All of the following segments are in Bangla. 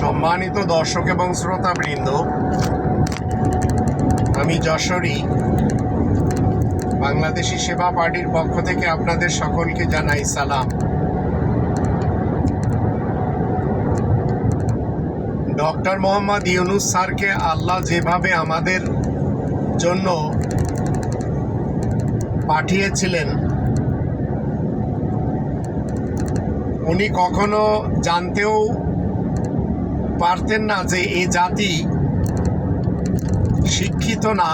সম্মানিত দর্শক এবং শ্রোতাবৃন্দ, আমি যশোরী, বাংলাদেশি সেবা পার্টির পক্ষ থেকে আপনাদের সকলকে জানাই সালাম। ডক্টর মোহাম্মদ ইউনুস স্যারকে আল্লাহ যেভাবে আমাদের জন্য পাঠিয়েছিলেন, উনি কখনো জানতেও পারতেন না যে এই জাতি শিক্ষিত না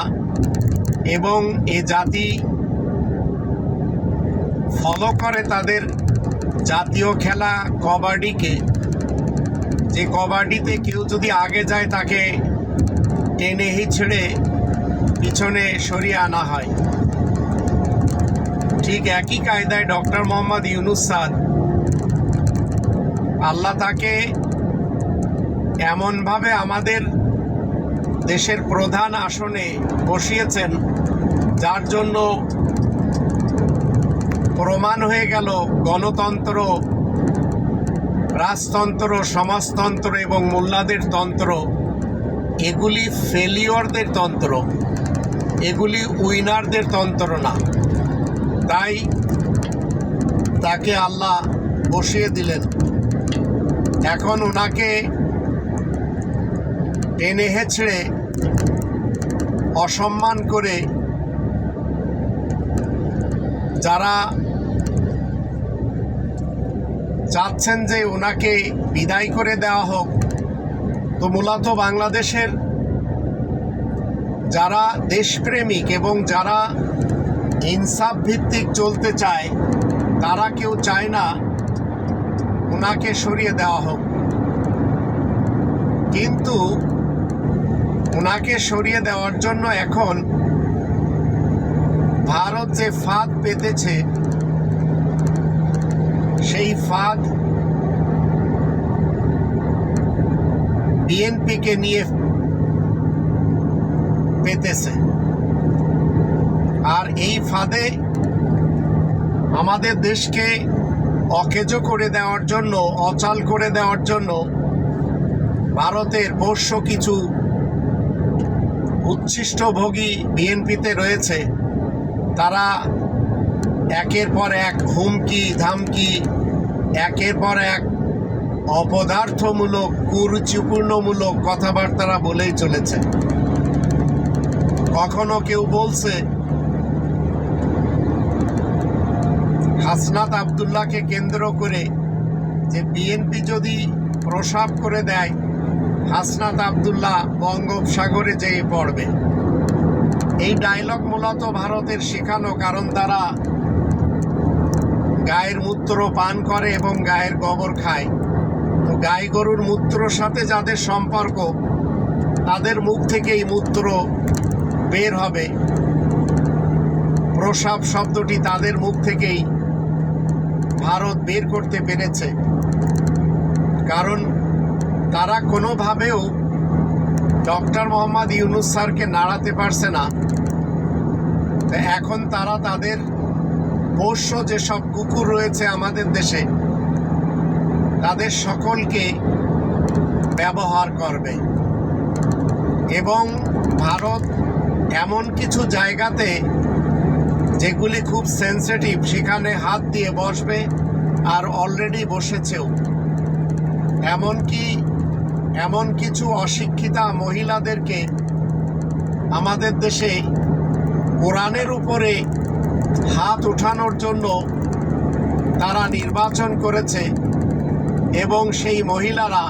এবং এ জাতি ফলো করে তাদের জাতীয় খেলা কবাডিকে। যে কবাডিতে কেউ যদি আগে যায় তাকে টেনে হিছড়ে পিছনে সরিয়ে আনা হয়। ঠিক একই কায়দায় ডক্টর মোহাম্মদ ইউনুস সাদ আল্লাহ তাকে এমনভাবে আমাদের দেশের প্রধান আসনে বসিয়েছেন, যার জন্য প্রমাণ হয়ে গেল গণতন্ত্র, রাজতন্ত্র, সমাজতন্ত্র এবং মোল্লাদের তন্ত্র। এগুলি ফেলিওরদের তন্ত্র, এগুলি উইনারদের তন্ত্র না। তাই তাকে আল্লাহ বসিয়ে দিলেন। এখন ওনাকে টেনে হেছড়ে অসম্মান করে যারা চাচ্ছেন যে ওনাকে বিদায় করে দেওয়া হোক, তো মূলত বাংলাদেশের যারা দেশপ্রেমিক এবং যারা ইনসাফ ভিত্তিক চলতে চায়, তারা কেউ চায় না ওনাকে সরিয়ে দেওয়া হোক। কিন্তু ওনাকে সরিয়ে দেওয়ার জন্য এখন ভারত যে ফাঁদ পেতেছে, সেই ফাঁদ বিএনপিকে নিয়ে পেতেছে। আর এই ফাঁদে আমাদের দেশকে অকেজো করে দেওয়ার জন্য, অচাল করে দেওয়ার জন্য ভারতের পোষ্য কিছু উচ্ছিষ্টভোগী বিএনপিতে রয়েছে, তারা একের পর এক হুমকি, ধামকি, একের পর এক অপদার্থমূলক, কুরুচিপূর্ণমূলক কথাবার্তারা বলেই চলেছে। কখনো কেউ বলছে, হাসনাত আবদুল্লাহকে কেন্দ্র করে যে বিএনপি যদি প্রসাব করে দেয় হাসনাত আবদুল্লাহ বঙ্গোপসাগরে যেয়ে পড়বে। এই ডায়লগ মূলত ভারতের শেখানো কারণ তারা গায়ের মূত্র পান করে এবং গায়ের গোবর খায়। তো গাই গরুর মূত্রর সাথে যাদের সম্পর্ক, তাদের মুখ থেকেই মূত্র বের হবে। প্রসাব শব্দটি তাদের মুখ থেকেই ভারত বের করতে পেরেছে। কারণ তারা কোনোভাবেও ডক্টর মোহাম্মদ ইউনুস স্যারকে নাড়াতে পারছে না। এখন তারা তাদের পোষ্য যেসব কুকুর রয়েছে আমাদের দেশে, তাদের সকলকে ব্যবহার করবে। এবং ভারত এমন কিছু জায়গাতে যেগুলি খুব সেন্সিটিভ সেখানে হাত দিয়ে বসবে আর অলরেডি বসেছেও। এমনকি এমন কিছু অশিক্ষিতা মহিলাদেরকে আমাদের দেশে কোরআনের উপরে হাত ওঠানোর জন্য তারা নির্বাচন করেছে এবং সেই মহিলারা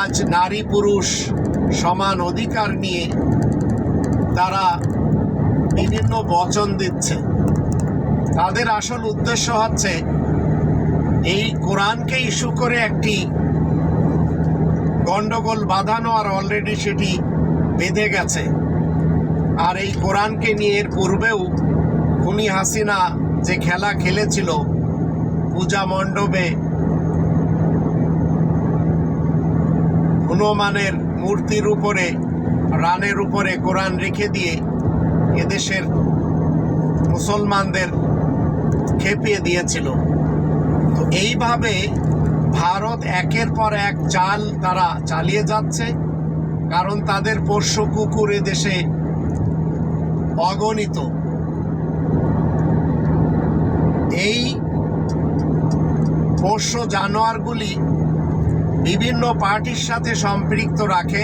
আজ নারী পুরুষ সমান অধিকার নিয়ে তারা বিভিন্ন বচন দিচ্ছে। তাদের আসল উদ্দেশ্য হচ্ছে এই কোরআনকে ইস্যু করে একটি গন্ডগোল বাঁধানো আর অলরেডি সেটি বেঁধে গেছে। আর এই কোরআনকে নিয়ে এর পূর্বেও খুনি হাসিনা যে খেলা খেলেছিল পূজা মণ্ডপে, হনুমানের মূর্তির উপরে, রানের উপরে কোরআন রেখে দিয়ে এদেশের মুসলমানদের খেপিয়ে দিয়েছিল। তো এইভাবে ভারত একের পর এক চাল তারা চালিয়ে যাচ্ছে, কারণ তাদের পোষ্য কুকুর দেশে অগণিত। এই পোষ্য জানোয়ারগুলি বিভিন্ন পার্টির সাথে সম্পৃক্ত রাখে,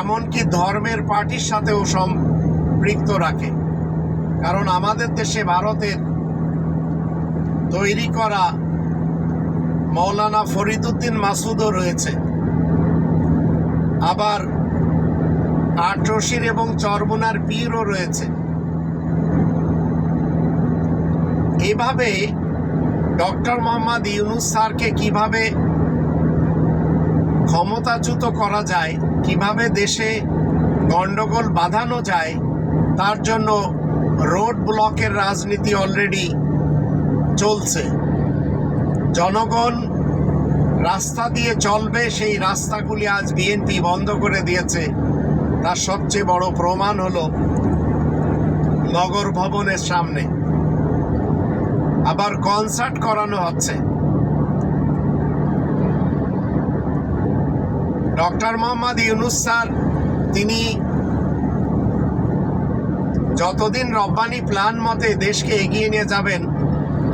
এমনকি ধর্মের পার্টির সাথেও সম্পৃক্ত রাখে। কারণ আমাদের দেশে ভারতের তৈরি করা মৌলানা ফরিদুদ্দিন মাসুদও রয়েছে। আবার আটরশির এবং চরমুনার পীরও রয়েছে। এভাবে ডক্টর মোহাম্মদ ইউনুস স্যারকে কীভাবে ক্ষমতাচ্যুত করা যায়, কীভাবে দেশে গন্ডগোল বাঁধানো যায়, তার জন্য রোড ব্লকের রাজনীতি অলরেডি চলছে। জনগণ রাস্তা দিয়ে চলবে, সেই রাস্তাগুলি আজ বিএনপি বন্ধ করে দিয়েছে। তার সবচেয়ে বড় প্রমাণ হলো নগর ভবনের সামনে। আবার কনসার্ট করানো হচ্ছে। ডক্টর মোহাম্মদ ইউনুস স্যার, তিনি যতদিন রব্বানি প্ল্যান মতে দেশকে এগিয়ে নিয়ে যাবেন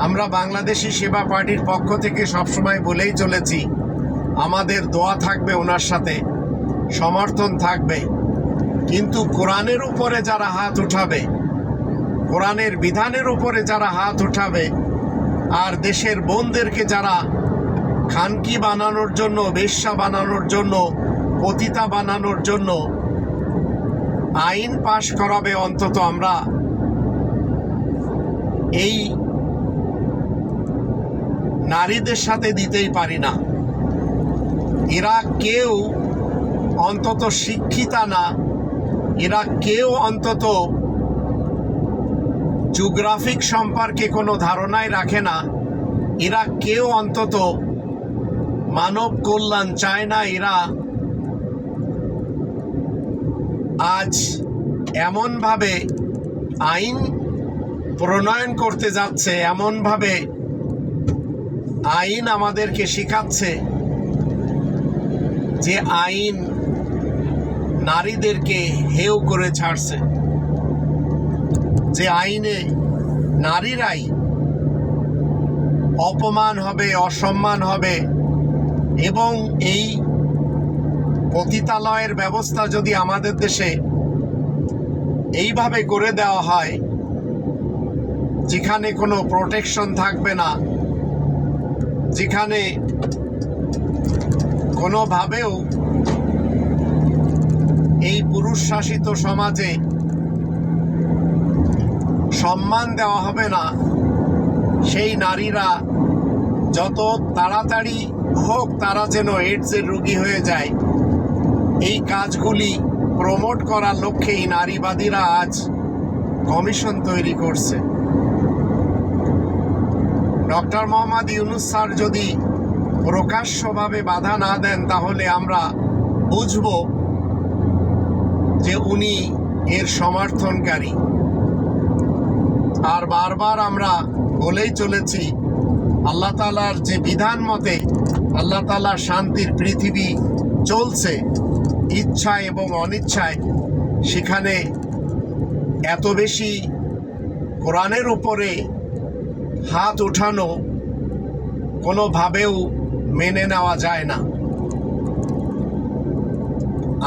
আমরা বাংলাদেশি সেবা পার্টির পক্ষ থেকে সবসময় বলেই চলেছি, আমাদের দোয়া থাকবে ওনার সাথে, সমর্থন থাকবে। কিন্তু কোরআনের উপরে যারা হাত উঠাবে, কোরআনের বিধানের উপরে যারা হাত উঠাবে, আর দেশের বোনদেরকে যারা খানকি বানানোর জন্য, বেশ্যা বানানোর জন্য, পতিতা বানানোর জন্য আইন পাশ করাবে অন্তত আমরা এই নারীদের সাথে দিতেই পারি না। এরা কেউ অন্তত শিক্ষিতা না। এরা কেউ অন্তত জিওগ্রাফিক সম্পর্কে কোনো ধারণাই রাখে না। এরা কেউ অন্তত মানব কল্যাণ চায় না। এরা আজ এমনভাবে আইন প্রণয়ন করতে যাচ্ছে, এমনভাবে আইন আমাদেরকে শেখাচ্ছে যে আইন নারীদেরকে হেউ করে ছাড়ছে। যে আইনে নারীরাই অপমান হবে, অসম্মান হবে এবং এই পতিতালয়ের ব্যবস্থা যদি আমাদের দেশে এইভাবে করে দেওয়া হয়, যেখানে কোনো প্রোটেকশন থাকবে না যেখানে কোনোভাবেও এই পুরুষ শাসিত সমাজে সম্মান দেওয়া হবে না, সেই নারীরা যত তাড়াতাড়ি হোক তারা যেন এইডসের রোগী হয়ে যায়। এই কাজগুলি প্রমোট করার লক্ষ্যেই নারীবাদীরা আজ কমিশন তৈরি করছে। ডক্টর মোহাম্মদ ইউনুস স্যার যদি প্রকাশ্যভাবে বাধা না দেন, তাহলে আমরা বুঝব যে উনি এর সমর্থনকারী। আর বারবার আমরা বলেই চলেছি, আল্লাহ তালার যে বিধান মতে আল্লাহ তালার শান্তির পৃথিবী চলছে ইচ্ছা এবং অনিচ্ছায়, সেখানে এত বেশি কোরআনের উপরে হাত ওঠানো কোনোভাবেও মেনে নেওয়া যায় না।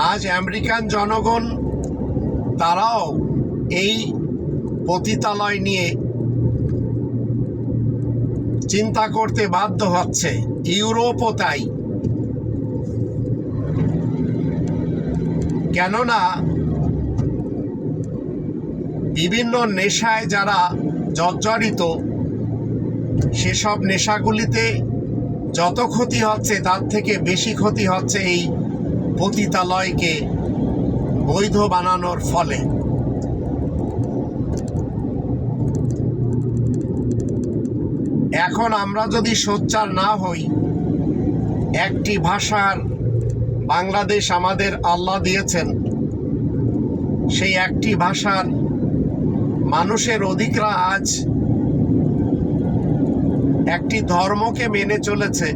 আজ আমেরিকান জনগণ তারাও এই পতিতালয় নিয়ে চিন্তা করতে বাধ্য হচ্ছে। ইউরোপও তাই। কেননা বিভিন্ন নেশায় যারা জর্জরিত সেসব নেশাগুলিতে যত ক্ষতি হচ্ছে, তার থেকে বেশি ক্ষতি হচ্ছে এই পতিতালয়কে বৈধ বানানোর ফলে। এখন আমরা যদি সোচ্চার না হই, একটি ভাষার বাংলাদেশ আমাদের আল্লাহ দিয়েছেন। সেই একটি ভাষার মানুষের অধিকরা আজ একটি ধর্মকে মেনে চলেছে।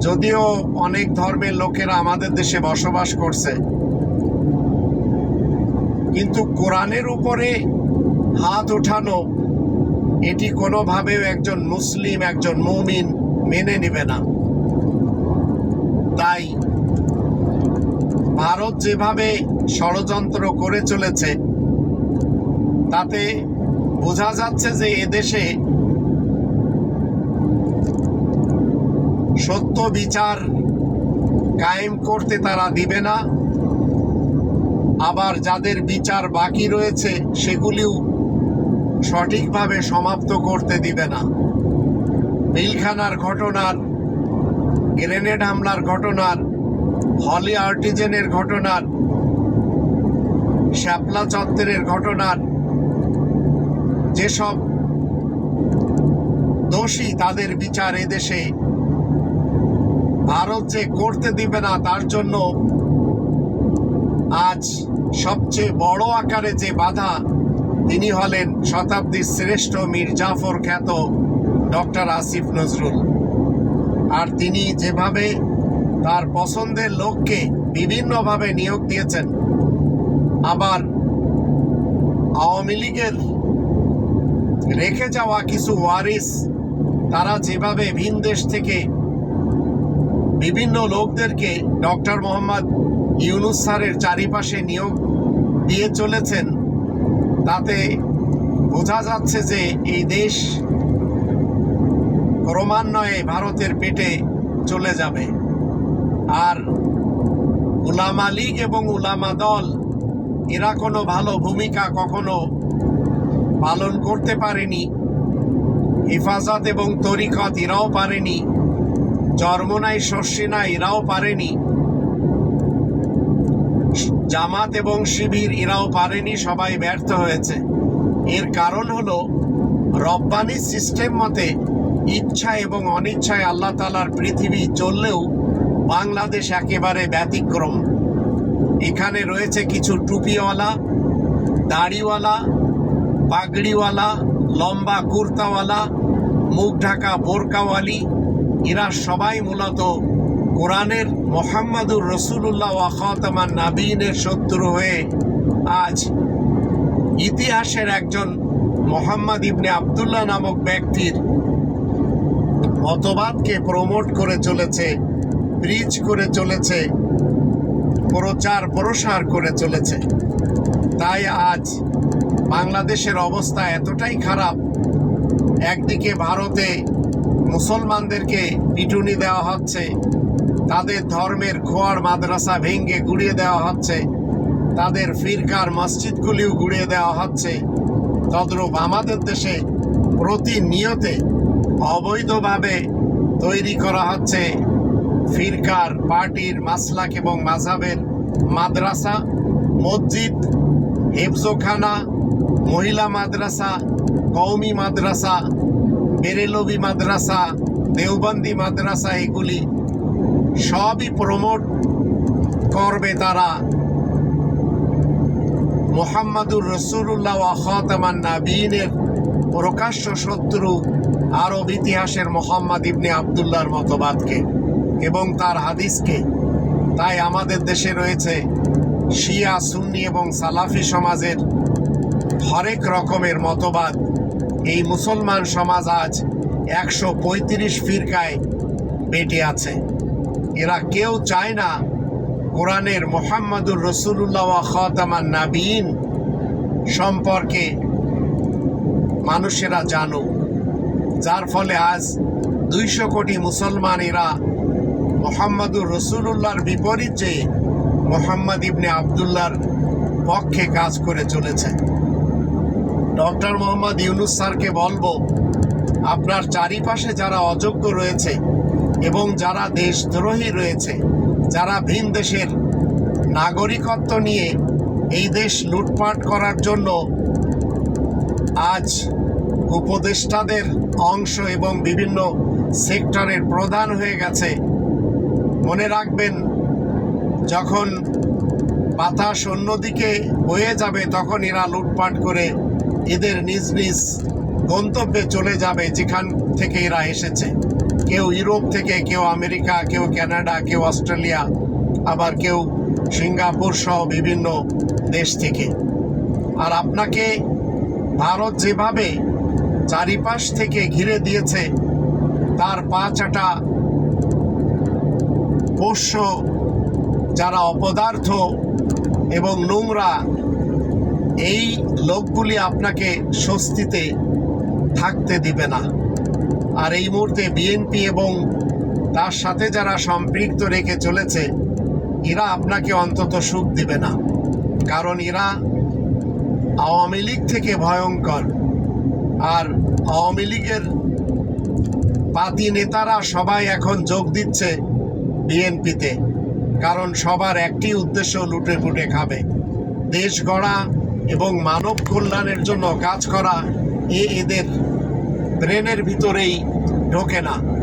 যদিও অনেক ধর্মের লোকেরা আমাদের দেশে বসবাস করছে। কিন্তু কোরআনের উপরে হাত ওঠানো, এটি কোনোভাবেও একজন মুসলিম, একজন মুমিন মেনে নেবে না। তাই ভারত যেভাবে ষড়যন্ত্র করে চলেছে, তাতে বোঝা যাচ্ছে যে এদেশে সত্য বিচার কায়েম করতে তারা দিবে না। আবার যাদের বিচার বাকি রয়েছে, সেগুলিও সঠিকভাবে সমাপ্ত করতে দিবে না। মিলখানার ঘটনার, গ্রেনেড হামলার ঘটনার, হলি আর্টিজেনের ঘটনার, শ্যাপলা চত্বরের ঘটনার, যেসব দোষী তাদের বিচার এদেশে ভারত যে করতে দিবে না, তার জন্য আজ সবচেয়ে বড় আকারে যে বাধা, তিনি হলেন শতাব্দীর শ্রেষ্ঠ মীর জাফর খ্যাত ডক্টর আসিফ নজরুল। আর তিনি যেভাবে তার পছন্দের লোককে বিভিন্নভাবে নিয়োগ দিয়েছেন, আবার আওয়ামী লীগের রেখে যাওয়া কিছু ওয়ারিস, তারা যেভাবে ভিন দেশ থেকে বিভিন্ন লোকদেরকে ডক্টর মোহাম্মদ ইউনুস স্যারের চারিপাশে নিয়োগ দিয়ে চলেছেন। তাতে বোঝা যাচ্ছে যে এই দেশ ক্রমান্বয়ে ভারতের পেটে চলে যাবে। আর উলামা লীগ এবং উলামা দল, এরা কোনো ভালো ভূমিকা কখনো পালন করতে পারেনি, হেফাজত এবং তরিকত এরাও পারেনি। চরমনাই শস্যিনা এরাও পারেনি। জামাত এবং শিবির এরাও পারেনি, সবাই ব্যর্থ হয়েছে। এর কারণ হলো, রব্বানি সিস্টেম মতে ইচ্ছা এবং অনিচ্ছায় আল্লাহ তালার পৃথিবী চললেও বাংলাদেশ একেবারে ব্যতিক্রম। এখানে রয়েছে কিছু টুপিওয়ালা, দাড়িওয়ালা, পাগড়িওয়ালা, লম্বা কুর্তাওয়ালা, মুখ ঢাকা বোরকাওয়ালি এরা সবাই মূলত কোরআনের মোহাম্মদুর রসুল্লাহ ওয়াখাতামান নাবিনের শত্রু হয়ে আজ ইতিহাসের একজন মোহাম্মদ ইবনে আবদুল্লাহ নামক ব্যক্তির মতবাদকে প্রমোট করে চলেছে ব্রিজ করে চলেছে, প্রচার প্রসার করে চলেছে। তাই আজ বাংলাদেশের অবস্থা এতটাই খারাপ, একদিকে ভারতে মুসলমানদেরকে পিটুনি দেওয়া হচ্ছে। তাদের ধর্মের খোয়ার মাদ্রাসা ভেঙ্গে গুড়িয়ে দেওয়া হচ্ছে। তাদের ফিরকার মসজিদগুলিও গুড়িয়ে দেওয়া হচ্ছে। তদ্রূপ আমাদের দেশে প্রতিনিয়তে অবৈধভাবে তৈরি করা হচ্ছে ফিরকার, পার্টির, মাসলাক এবং মাঝাবের মাদ্রাসা, মসজিদ, হেফজোখানা, মহিলা মাদ্রাসা কৌমি মাদ্রাসা বেরেলবি মাদ্রাসা, দেওবন্দি মাদ্রাসা এগুলি সবই প্রমোট করবে তারা। মোহাম্মদুর রসুল্লাহ খাতামান নাবিনের প্রকাশ্য শত্রু আরব ইতিহাসের মোহাম্মদ ইবনে আবদুল্লাহর মতবাদকে এবং তার হাদিসকে। তাই আমাদের দেশে রয়েছে শিয়া, সুন্নি এবং সালাফি সমাজের হরেক রকমের মতবাদ। এই মুসলমান সমাজ আজ একশো পঁয়ত্রিশ ফিরকায় বেটে আছে। এরা কেউ চায় না কোরআনের মোহাম্মদুর রসুল্লাহ খাতামান নাবিন সম্পর্কে মানুষেরা জানুক। যার ফলে আজ দুইশো কোটি মুসলমান এরা মোহাম্মদুর রসুল্লাহর বিপরীত যে মোহাম্মদ ইবনে আবদুল্লাহর পক্ষে কাজ করে চলেছে। ডক্টর মোহাম্মদ ইউনুস স্যারকে বলব, আপনার চারিপাশে যারা অযোগ্য রয়েছে এবং যারা দেশদ্রোহী রয়েছে, যারা ভিন দেশের নাগরিকত্ব নিয়ে এই দেশ লুটপাট করার জন্য আজ উপদেষ্টাদের অংশ এবং বিভিন্ন সেক্টরের প্রধান হয়ে গেছে, মনে রাখবেন, যখন বাতাস অন্যদিকে বয়ে যাবে তখন এরা লুটপাট করে এদের নিজ নিজ গন্তব্যে চলে যাবে যেখান থেকে এরা এসেছে। কেউ ইউরোপ থেকে, কেউ আমেরিকা, কেউ কানাডা, কেউ অস্ট্রেলিয়া, আবার কেউ সিঙ্গাপুর সহ বিভিন্ন দেশ থেকে। আর আপনাকে ভারত যেভাবে চারিপাশ থেকে ঘিরে দিয়েছে, তার পাঁচাটা পোষ্য, যারা অপদার্থ এবং নোংরা এই লোকগুলি আপনাকে স্বস্তিতে থাকতে দিবে না। আর এই মুহূর্তে বিএনপি এবং তার সাথে যারা সম্পৃক্ত রেখে চলেছে, এরা আপনাকে অন্তত সুখ দিবে না। কারণ এরা আওয়ামী লীগ থেকে ভয়ঙ্কর। আর আওয়ামী লীগের পাতি নেতারা সবাই এখন যোগ দিচ্ছে বিএনপিতে কারণ সবার একটি উদ্দেশ্য লুটে ফুটে খাবে। দেশ গড়া এবং মানব কল্যাণের জন্য কাজ করা এ এদের ব্রেনের ভিতরেই ঢোকে না।